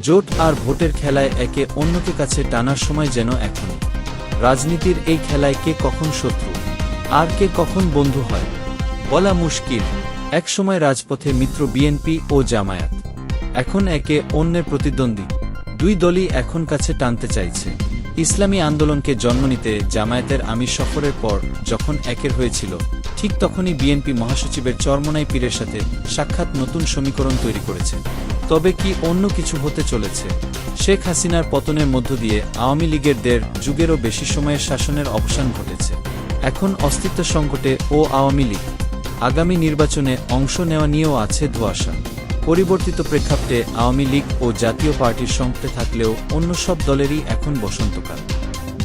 জোট আর ভোটের খেলায় একে অন্যকে কাছে টানার সময় যেন এখন। রাজনীতির এই খেলায় কে কখন শত্রু? আর কে কখন বন্ধু হয়? বলা মুশকিল। একসময় রাজপথে মিত্র বিএনপি ও জামায়াত। এখন একে অন্যের প্রতিদ্বন্দ্বী। দুই দলই এখন কাছে টানতে চাইছে। ইসলামী আন্দোলনকে জন্ম নিতে জামায়াতের আমির সফরের পর যখন একের হয়েছিল, ঠিক তখনই বিএনপি মহাসচিবের চরমনাই পীরের সাথে সাক্ষাৎ নতুন সমীকরণ তৈরি করেছে। তবে কি অন্য কিছু হতে চলেছে? শেখ হাসিনার পতনের মধ্য দিয়ে আওয়ামী লীগের দেড় যুগেরও বেশি সময়ের শাসনের অবসান ঘটেছে। এখন অস্তিত্ব সংকটে ও আওয়ামী লীগ আগামী নির্বাচনে অংশ নেওয়া নিয়েও আছে ধোয়াশা। পরিবর্তিত প্রেক্ষাপটে আওয়ামী লীগ ও জাতীয় পার্টির সংকটে থাকলেও অন্য সব দলেরই এখন বসন্তকাল।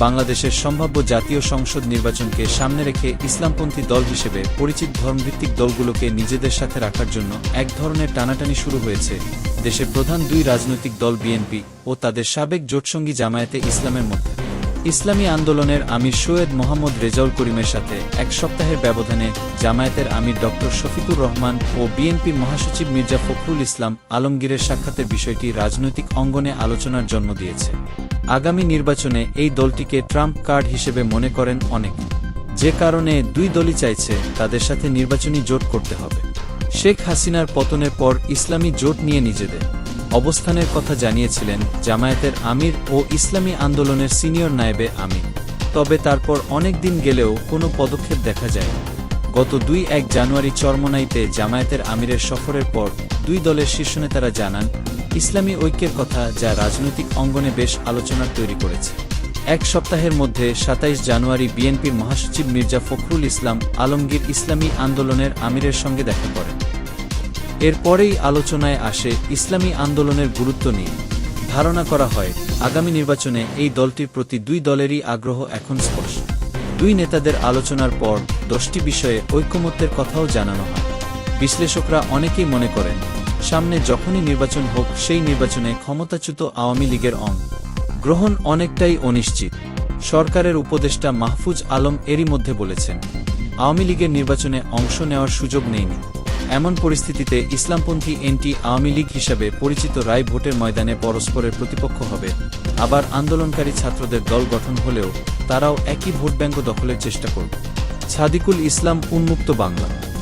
বাংলাদেশের সম্ভাব্য জাতীয় সংসদ নির্বাচনকে সামনে রেখে ইসলামপন্থী দল হিসেবে পরিচিত ধর্মভিত্তিক দলগুলোকে নিজেদের সাথে রাখার জন্য এক ধরনের টানাটানি শুরু হয়েছে। দেশের প্রধান দুই রাজনৈতিক দল বিএনপি ও তাদের সাবেক জোটসঙ্গী জামায়াতে ইসলামের মধ্যে। ইসলামী আন্দোলনের আমির সৈয়দ মোহাম্মদ রেজাউল করিমের সাথে এক সপ্তাহের ব্যবধানে জামায়াতের আমির ড শফিকুর রহমান ও বিএনপির মহাসচিব মির্জা ফখরুল ইসলাম আলমগীরের সাক্ষাতের বিষয়টি রাজনৈতিক অঙ্গনে আলোচনার জন্ম দিয়েছে। আগামী নির্বাচনে এই দলটিকে ট্রাম্প কার্ড হিসেবে মনে করেন অনেক। যে কারণে দুই দলই চাইছে তাদের সাথে নির্বাচনী জোট করতে হবে। শেখ হাসিনার পতনের পর ইসলামী জোট নিয়ে নিজেদের অবস্থানের কথা জানিয়েছিলেন জামায়াতের আমির ও ইসলামী আন্দোলনের সিনিয়র নায়েবে আমির। তবে তারপর অনেক দিন গেলেও কোনো পদক্ষেপ দেখা যায়নি। গত দুই এক জানুয়ারি চরমনাইতে জামায়াতের আমিরের সফরের পর দুই দলের শীর্ষ নেতারা জানান, ইসলামী ঐক্যের কথা যা রাজনৈতিক অঙ্গনে বেশ আলোচনার তৈরি করেছে। এক সপ্তাহের মধ্যে সাতাইশ জানুয়ারি বিএনপির মহাসচিব মির্জা ফখরুল ইসলাম আলমগীর ইসলামী আন্দোলনের আমিরের সঙ্গে দেখা করেন। এরপরেই আলোচনায় আসে ইসলামী আন্দোলনের গুরুত্ব নিয়ে। ধারণা করা হয়, আগামী নির্বাচনে এই দলটির প্রতি দুই দলেরই আগ্রহ এখন স্পষ্ট। দুই নেতাদের আলোচনার পর দশটি বিষয়ে ঐক্যমত্যের কথাও জানানো হয়। বিশ্লেষকরা অনেকেই মনে করেন, সামনে যখনই নির্বাচন হোক সেই নির্বাচনে ক্ষমতাচ্যুত আওয়ামী লীগের অং গ্রহণ অনেকটাই অনিশ্চিত, সরকারের উপদেষ্টা মাহফুজ আলম এরই মধ্যে বলেছেন, আওয়ামী লীগের নির্বাচনে অংশ নেওয়ার সুযোগ নেইনি। এমন পরিস্থিতিতে ইসলামপন্থী এনটি আওয়ামী লীগ হিসাবে পরিচিত রায় ভোটের ময়দানে পরস্পরের প্রতিপক্ষ হবে। আবার আন্দোলনকারী ছাত্রদের দল গঠন হলেও তারাও একই ভোট ব্যাঙ্ক দখলের চেষ্টা করবে। ছাদিকুল ইসলাম, উন্মুক্ত বাংলা।